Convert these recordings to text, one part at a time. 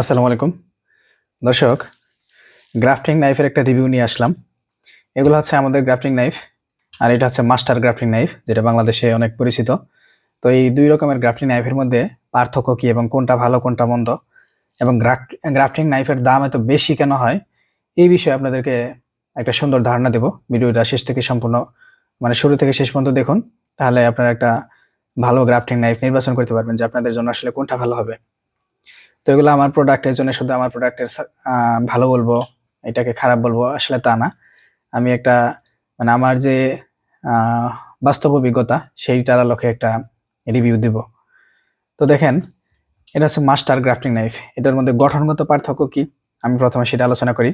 আসসালামু আলাইকুম। দর্শক গ্রাফটিং নাইফের একটা রিভিউ নিয়ে আসলাম। এগুলো হচ্ছে আমাদের গ্রাফটিং নাইফ আর এটা হচ্ছে মাস্টার গ্রাফটিং নাইফ যেটা বাংলাদেশে অনেক পরিচিত। তো এই দুই রকমের গ্রাফটিং নাইফের মধ্যে পার্থক্য কি এবং কোনটা ভালো, কোনটা মন্দ? এবং গ্রাফটিং নাইফের দাম এত বেশি কেন হয়? এই বিষয়ে আপনাদেরকে একটা সুন্দর ধারণা দেব। ভিডিওটা শেষ থেকে সম্পূর্ণ মানে শুরু থেকে শেষ পর্যন্ত দেখুন। তাহলে আপনারা একটা ভালো গ্রাফটিং নাইফ নির্বাচন করতে পারবেন যে আপনাদের জন্য আসলে কোনটা ভালো হবে। তো এগুলো আমার প্রোডাক্টের জন্য শুধু আমার প্রোডাক্টের ভালো বলব, এটাকে খারাপ বলব, আসলে তা না। আমি একটা মানে আমার যে বাস্তব অভিজ্ঞতা, সেইটার আলোকে একটা রিভিউ দিব। তো দেখেন, এটা হচ্ছে মাস্টার গ্রাফটিং নাইফ এটার মধ্যে গঠনগত পার্থক্য কি? আমি প্রথমে সেটা আলোচনা করি।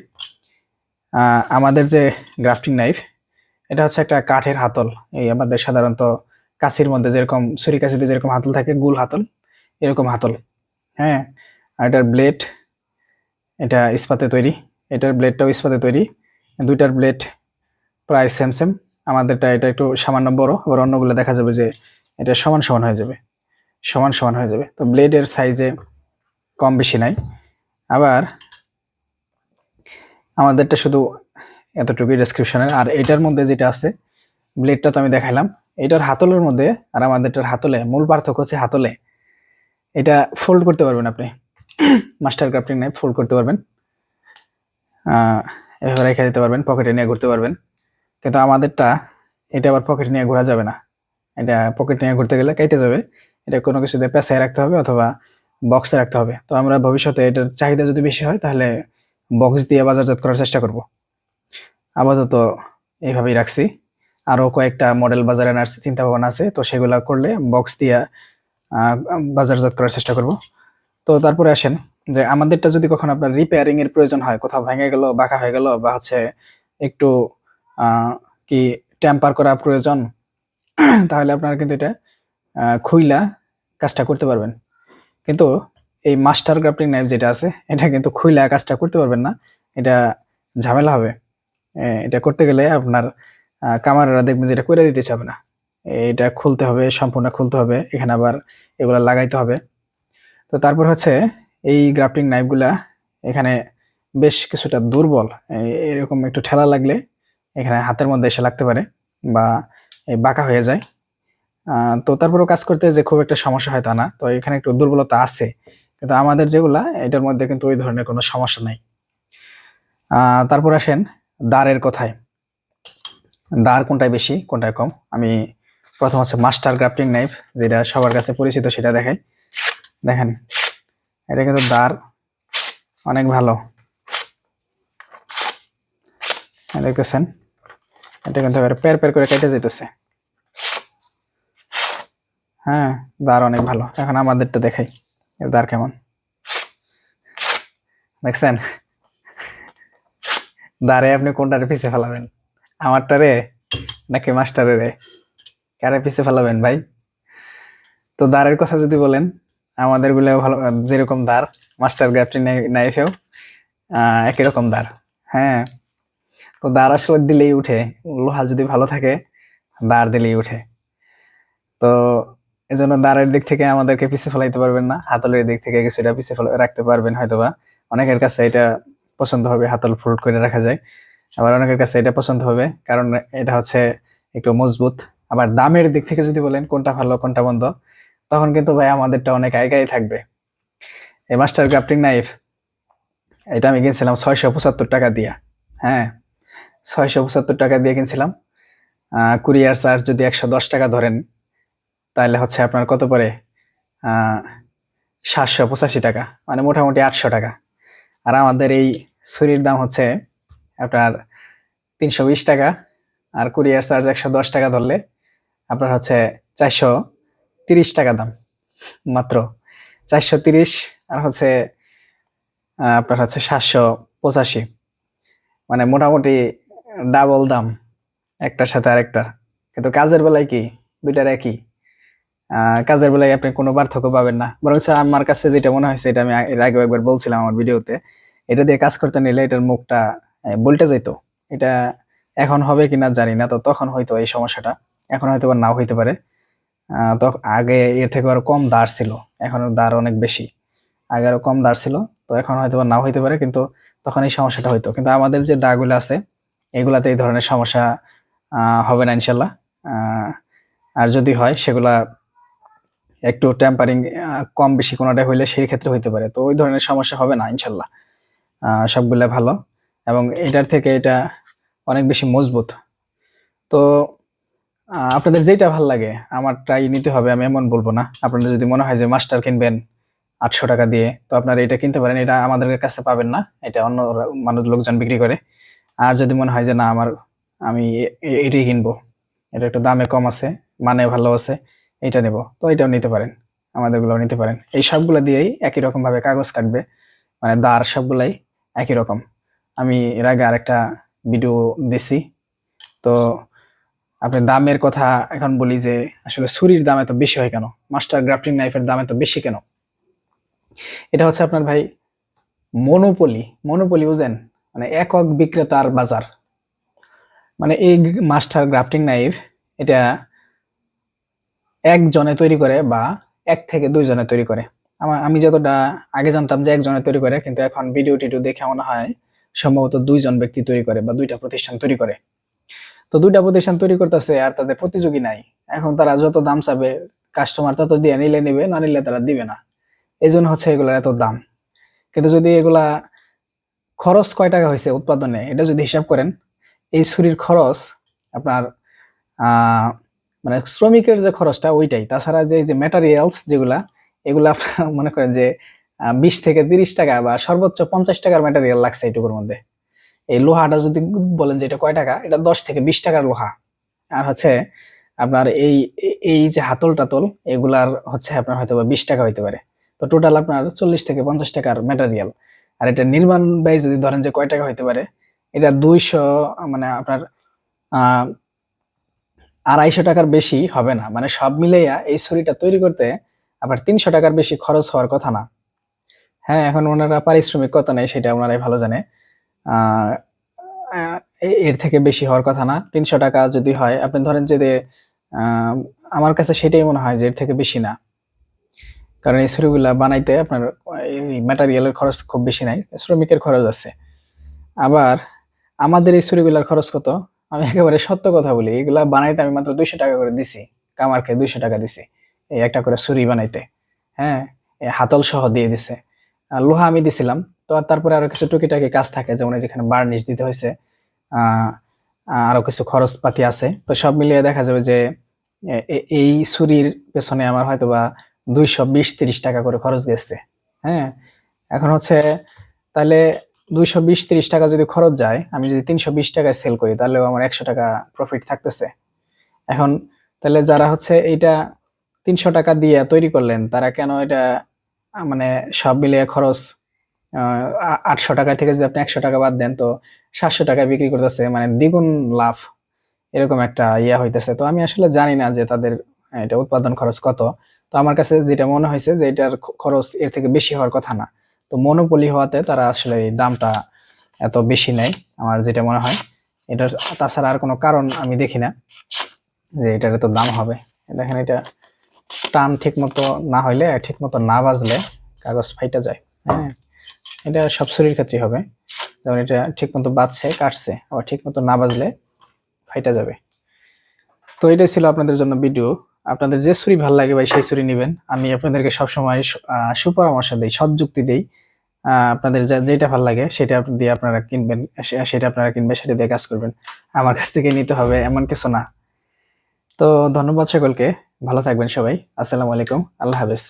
আমাদের যে গ্রাফটিং নাইফ এটা হচ্ছে একটা কাঠের হাতল। এই আমাদের সাধারণত কাছির মধ্যে যেরকম ছুরি কাছিতে যেরকম হাতল থাকে, গুল হাতল, এরকম হাতল। হ্যাঁ? আর এটার ব্লেড এটা ইস্পাতে তৈরি। এটার ব্লেডটাও ইস্পাতে তৈরি। দুইটার ব্লেড প্রায় সেম সেম আমাদেরটা এটা একটু সামান্য বড়, আবার অন্যগুলো দেখা যাবে যে এটা সমান সমান হয়ে যাবে। সমান সমান হয়ে যাবে। তো ব্লেডের সাইজে কম বেশি নাই। আবার আমাদেরটা শুধু এতটুকুই ডেসক্রিপশনের আর এটার মধ্যে যেটা আছে ব্লেডটা তো আমি দেখাইলাম। এটার হাতলের মধ্যে আর আমাদেরটার হাতলে, মূল পার্থক্য হচ্ছে হাতলে। এটা ফোল্ড করতে পারবেন আপনি। মাস্টার ক্রাফটিং নাইফ ফোল্ড করতে পারবেন। এভাবে রেখে দিতে পারবেন পকেটে নিয়ে ঘুরতে পারবেন। কিন্তু আমাদেরটা, এটা আবার পকেটে নিয়ে ঘোরা যাবে না। এটা পকেটে নিয়ে ঘুরতে গেলে কেটে যাবে। এটা কোনো কিছুতে পেঁচায় রাখতে হবে অথবা বক্সে রাখতে হবে। তো আমরা ভবিষ্যতে এটার চাহিদা যদি বেশি হয়, তাহলে বক্স দিয়ে বাজারজাত করার চেষ্টা করব। আপাতত এইভাবেই রাখছি। আরও কয়েকটা মডেল বাজারে আনার চিন্তা ভাবনা আছে, তো সেগুলা করলে বক্স দিয়ে বাজারজাত করার চেষ্টা করব। তো তারপরে আসেন যে আমাদেরটা যদি কখনো আপনার রিপেয়ারিং এর প্রয়োজন হয়, কোথাও ভেঙে গেল, বাঁকা হয়ে গেল বা হচ্ছে একটু কি টেম্পার করা প্রয়োজন, তাহলে আপনারা কিন্তু এটা খুইলা কাজটা করতে পারবেন। কিন্তু এই মাস্টার গ্রাফটিং নাইফ যেটা আছে, এটা কিন্তু খুইলা কাজটা করতে পারবেন না। এটা ঝামেলা হবে। এটা করতে গেলে আপনার কামাররা দেখবেন যেটা করে দিতে চাবে না এটা খুলতে হবে, সম্পূর্ণ খুলতে হবে, এখানে আবার এগুলা লাগাইতে হবে। তো তারপর হচ্ছে এই গ্রাফটিং নাইফগুলা এখানে বেশ কিছুটা দুর্বল। এরকম একটু ঠেলা লাগলে এখানে হাতের মধ্যে এসে লাগতে পারে বা বাঁকা হয়ে যায়। তো তারপরেও কাজ করতে যে খুব একটা সমস্যা হয় তা না। তো এখানে একটু দুর্বলতা আছে। কিন্তু আমাদের যেগুলা, এটার মধ্যে কিন্তু ওই ধরনের কোনো সমস্যা নাই। তারপর আসেন দাঁড়ের কথায়। দাঁড় কোনটায় বেশি, কোনটায় কম? আমি প্রথম হচ্ছে মাস্টার গ্রাফটিং নাইফ, যেটা সবার কাছে পরিচিত, সেটা দেখাই। দেখেন, এটা কিন্তু দাঁড় অনেক ভালো। এই দেখতেছেন? এটা কিন্তু পের পের করে কেটে যেতেছে হ্যাঁ দাঁড় অনেক ভালো। এখন আমাদেরটা দেখাই দাঁড় কেমন। দেখছেন? দাঁড়ে আপনি কোনটারে পিছে ফেলাবেন? আমারটারে নাকি মাস্টারে রে? কারে পিছে ফেলাবেন ভাই? তো দাঁড়ের কথা যদি বলেন আমাদেরগুলো ভালো, যেরকম দাঁড় মাস্টার গ্রাফটিং নাইফেও একই রকম দাঁড় হ্যাঁ। তো দাঁড় আসলে দিলেই উঠে, লোহা যদি ভালো থাকে দাঁড় দিলেই উঠে। তো এজন্য দাঁড়ের দিক থেকে আমাদেরকে পিছিয়ে ফেলাইতে পারবেন না, হাতলের দিক থেকে কিছুটা পিছিয়ে ফেলা, রাখতে পারবেন হয়তোবা। অনেকের কাছে এটা পছন্দ হবে, হাতল ফোল্ড করে রাখা যায়। আবার অনেকের কাছে এটা পছন্দ হবে, কারণ এটা হচ্ছে একটু মজবুত। আবার দামের দিক থেকে যদি বলেন, কোনটা ভালো, কোনটা মন্দ তখন কিন্তু ভাই আমাদেরটা অনেক আগাই থাকবে। এই মাস্টার গ্রাফটিং নাইফ, এটা আমি কিনছিলাম ছয়শো পঁচাত্তর টাকা দিয়া। হ্যাঁ ছয়শো পঁচাত্তর টাকা দিয়ে কিনছিলাম। কুরিয়ার চার্জ যদি একশো দশ টাকা ধরেন, তাহলে হচ্ছে আপনার কত পড়ে? সাতশো পঁচাশি টাকা মানে মোটামুটি আটশো টাকা। আর আমাদের এই ছুরির দাম হচ্ছে আপনার তিনশো বিশ টাকা, আর কুরিয়ার চার্জ একশো দশ টাকা ধরলে আপনার হচ্ছে চারশো তিরিশ টাকা দাম, মাত্র চারশো তিরিশ, আর হচ্ছে আপনার হচ্ছে সাতশো পঁচাশি। মানে মোটামুটি ডাবল দাম, একটার সাথে আরেকটার। কিন্তু কাজের বেলায় কি, দুইটার একই। কাজের বেলায় আপনি কোনো পার্থক্য পাবেন না। বরং আমার কাছে যেটা মনে হয়েছে, এটা আমি আগে একবার বলছিলাম আমার ভিডিওতে, এটা দিয়ে কাজ করতে নিলে এটার মুখটা বলতে যেত এটা এখন হবে কিনা জানি না, তো তখন হয়তো এই সমস্যাটা, এখন হয়তো বা নাও হইতে পারে। তো আগে এর থেকে আরও কম দাঁড় ছিল। এখন দাঁড় অনেক বেশি। আগে আরও কম দাঁড় ছিল, তো এখন হয়তো নাও হইতে পারে, কিন্তু তখন এই সমস্যাটা হইতো। কিন্তু আমাদের যে দাগুলো আছে, এগুলাতে এই ধরনের সমস্যা হবে না ইনশাল্লাহ। আর যদি হয়, সেগুলা একটু টেম্পারিং কম বেশি কোনোটা হইলে সেই ক্ষেত্রে হইতে পারে। তো ওই ধরনের সমস্যা হবে না ইনশাল্লাহ। সবগুলা ভালো। এবং এটার থেকে এটা অনেক বেশি মজবুত। তো আপনাদের যেটা ভালো লাগে, আমারটাই নিতে হবে, আমি এমন বলব না। আপনাদের যদি মনে হয় যে মাস্টার কিনবেন আটশো টাকা দিয়ে, তো আপনারা এটা কিনতে পারেন। এটা আমাদের কাছে পাবেন না, এটা অন্য মানুষ, লোকজন বিক্রি করে। আর যদি মনে হয় যে না, আমার, আমি এটাই কিনবো, এটা একটু দামে কম আছে মানে ভালো আছে, এটা নেব, তো এটাও নিতে পারেন আমাদেরগুলো নিতে পারেন। এই সবগুলো দিয়েই একই রকমভাবে কাগজ কাটবে মানে দার সবগুলাই একই রকম। আমি এর আগে আরেকটা ভিডিও দিছি, তো আপনি দামের কথা এখন বলি যে আসলে ছুরির দাম এত বেশি হয় কেন? মাস্টার গ্রাফটিং নাইফের দাম এত বেশি কেন? এটা হচ্ছে আপনার ভাই মনোপলি মনোপলি বুঝেন? মানে একক বিক্রেতার বাজার। মানে এই মাস্টার গ্রাফটিং নাইফ এটা একজনে তৈরি করে বা এক থেকে দুইজনে তৈরি করে। আমার আমি যতটা আগে জানতাম যে একজনে তৈরি করে, কিন্তু এখন ভিডিও টিডিও দেখে মনে হয় সম্ভবত দুইজন ব্যক্তি তৈরি করে বা দুইটা প্রতিষ্ঠান তৈরি করে। তো দুইটা প্রতিষ্ঠান তৈরি করতেছে আর তাদের প্রতিযোগী নাই। এখন তারা যত দাম চাবে কাস্টমার তত দিয়ে নিলে নেবে, না নিলে তারা দিবে না। এই জন্য হচ্ছে এগুলোর এত দাম। কিন্তু যদি এগুলা খরচ কয় টাকা হয়েছে উৎপাদনে, এটা যদি হিসাব করেন, এই ছুরির খরচ আপনার মানে শ্রমিকের যে খরচটা ওইটাই। তাছাড়া যে যে ম্যাটেরিয়ালস যেগুলা, এগুলা আপনার মনে করেন যে বিশ থেকে তিরিশ টাকা বা সর্বোচ্চ পঞ্চাশ টাকার ম্যাটেরিয়াল লাগছে এইটুকুর মধ্যে। এই লোহাটা যদি বলেন যে এটা কয় টাকা? এটা দশ থেকে বিশ টাকার লোহা। আর হচ্ছে আপনার এই, এই- যে হাতল টাতল, এগুলার হচ্ছে আপনার হয়তো বা বিশ টাকা হইতে পারে। তো টোটাল আপনার চল্লিশ থেকে পঞ্চাশ টাকার ম্যাটেরিয়াল আর এটা নির্মাণ ব্যয় যদি ধরেন যে কয় টাকা হইতে পারে, এটা দুইশো মানে আপনার আড়াইশো টাকার বেশি হবে না। মানে সব মিলাইয়া এই ছুরিটা তৈরি করতে আবার তিনশো টাকার বেশি খরচ হওয়ার কথা না। হ্যাঁ এখন ওনারা পারিশ্রমিক কত নেই সেটা ওনারাই ভালো জানে। এর থেকে বেশি হওয়ার কথা না। তিনশো টাকা যদি হয়, আপনি ধরেন যদি আমার কাছে সেটাই মনে হয় যে এর থেকে বেশি না। কারণ এই ছুরিগুলা বানাইতে আপনার এই ম্যাটেরিয়ালের খরচ খুব বেশি নাই, শ্রমিকের খরচ আছে। আবার আমাদের এই ছুরিগুলার খরচ কত? আমি একেবারে সত্য কথা বলি, এগুলা বানাইতে আমি মাত্র দুইশো টাকা করে দিছি, কামারকে দুইশো টাকা দিছি, এই একটা করে ছুরি বানাইতে। হ্যাঁ হাতল সহ দিয়ে দিছে। লোহা আমি দিছিলাম তো আর তারপরে আরও কিছু টুকিটাকি কাজ থাকে, যেমন যেখানে বার্নিশ দিতে হয়েছে আরও কিছু খরচপাতি আছে। তো সব মিলিয়ে দেখা যাবে যে এই ছুরির পেছনে আমার হয়তো বা দুইশো বিশ তিরিশ টাকা করে খরচ গেছে। হ্যাঁ? এখন হচ্ছে তাহলে দুইশো বিশ তিরিশ টাকা যদি খরচ যায়, আমি যদি তিনশো বিশ টাকায় সেল করি, তাহলেও আমার একশো টাকা প্রফিট থাকতেছে। এখন তাহলে যারা হচ্ছে এইটা তিনশো টাকা দিয়ে তৈরি করলেন, তারা কেন এটা মানে সব মিলিয়ে খরচ আটশো টাকা থেকে যদি আপনি একশো টাকা বাদ দেন, তো সাতশো টাকায় বিক্রি করতেছে মানে দ্বিগুণ লাভ। এরকম একটা ইয়া হইতেছে। তো আমি আসলে জানি না যে তাদের এটা উৎপাদন খরচ কত। তো আমার কাছে যেটা মনে হয়েছে যে এটার খরচ এর থেকে বেশি হওয়ার কথা না। তো মনোপলি হওয়াতে তারা আসলে এই দামটা এত বেশি নেয়, আমার যেটা মনে হয়। এটার তাছাড়া আর কোনো কারণ আমি দেখি না যে এটার এত দাম হবে। দেখেন এটা টান ঠিক মতো না হইলে ঠিক মতো না বাজলে কাগজ ফাইটা যায়। হ্যাঁ। এটা সব শরীর ক্ষেত্রে হবে। যেমন এটা ঠিক মতো বাজছে, কাটছে, আবার ঠিক মতো না বাজলে ফাইটা যাবে। তো এটাই ছিল আপনাদের জন্য ভিডিও আপনাদের যে ছুরি ভালো লাগে ভাই, সেই ছুরি নেবেন। আমি আপনাদেরকে সবসময় সুপরামর্শ দিই, সৎ যুক্তি দিই। আপনাদের যেটা ভালো লাগে সেটা দিয়ে আপনারা কিনবেন সেটা আপনারা কিনবেন, সেটা দিয়ে কাজ করবেন। আমার কাছ থেকে নিতে হবে এমন কিছু না। তো ধন্যবাদ সকলকে। ভালো থাকবেন সবাই। আসসালামু আলাইকুম। আল্লাহ হাফেজ।